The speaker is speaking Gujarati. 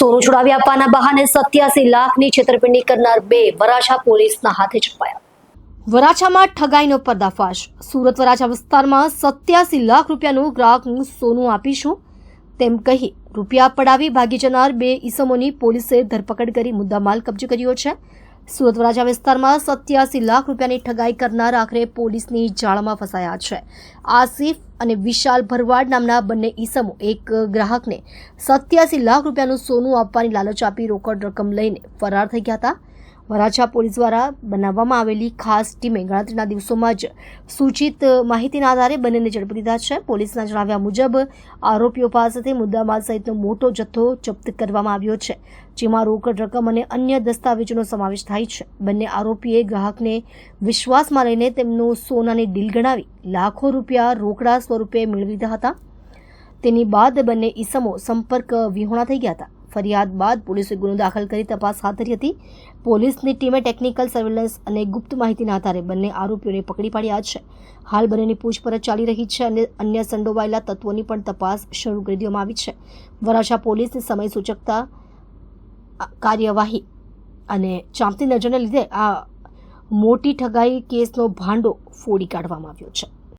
સોનું છોડાવી આપવાના બહાને સત્યાસી લાખની છેતરપિંડી કરનાર બે વરાછા પોલીસના હાથે ઝડપાયા વરાછામાં ઠગાઈનો પર્દાફાશ. સુરત વરાછા વિસ્તારમાં સત્યાસી લાખ રૂપિયાનું ગ્રાહકનું સોનું આપીશું તેમ કહી રૂપિયા પડાવી ભાગી જનાર બે ઈસમોની પોલીસે ધરપકડ કરી મુદ્દામાલ કબજે કર્યો છે. સુરત વરાજા વિસ્તારમાં સત્યાસી લાખ રૂપિયાની ઠગાઈ કરનાર આખરે પોલીસની જાળમાં ફસાયા છે. આસિફ અને વિશાલ ભરવાડ નામના બંને ઈસમો એક ગ્રાહકને સત્યાસી લાખ રૂપિયાનું સોનું આપવાની લાલચ આપી રોકડ રકમ લઈને ફરાર થઈ ગયા હતા. વરાછા પોલીસ દ્વારા બનાવવામાં આવેલી ખાસ ટીમે ગણતરીના દિવસોમાં જ સૂચિત માહિતીના આધારે બંનેને ઝડપી લીધા છે. પોલીસના જણાવ્યા મુજબ, આરોપીઓ પાસેથી મુદ્દામાલ સહિતનો મોટો જથ્થો જપ્ત કરવામાં આવ્યો છે, જેમાં રોકડ રકમ અને અન્ય દસ્તાવેજોનો સમાવેશ થાય છે. બંને આરોપીએ ગ્રાહકને વિશ્વાસમાં લઈને તેમનું સોનાની ડીલ ગણાવી લાખો રૂપિયા રોકડા સ્વરૂપે મેળવી લીધા હતા. તેની બાદ બંને ઈસમો સંપર્ક વિહોણા થઈ ગયા હતા. ફરિયાદ બાદ પોલીસે ગુનો દાખલ કરી તપાસ હાથ ધરી હતી. પોલીસની ટીમે ટેકનિકલ સર્વેલન્સ અને ગુપ્ત માહિતીના આધારે બંને આરોપીઓને પકડી પાડ્યા છે. હાલ બંનેની પૂછપરછ ચાલી રહી છે અને અન્ય સંડોવાયેલા તત્વોની પણ તપાસ શરૂ કરી દેવામાં આવી છે. વરાછા પોલીસની સમય સૂચકતા કાર્યવાહી અને ચાંપતી નજરને લીધે આ મોટી ઠગાઈ કેસનો ભાંડો ફોડી કાઢવામાં આવ્યો છે.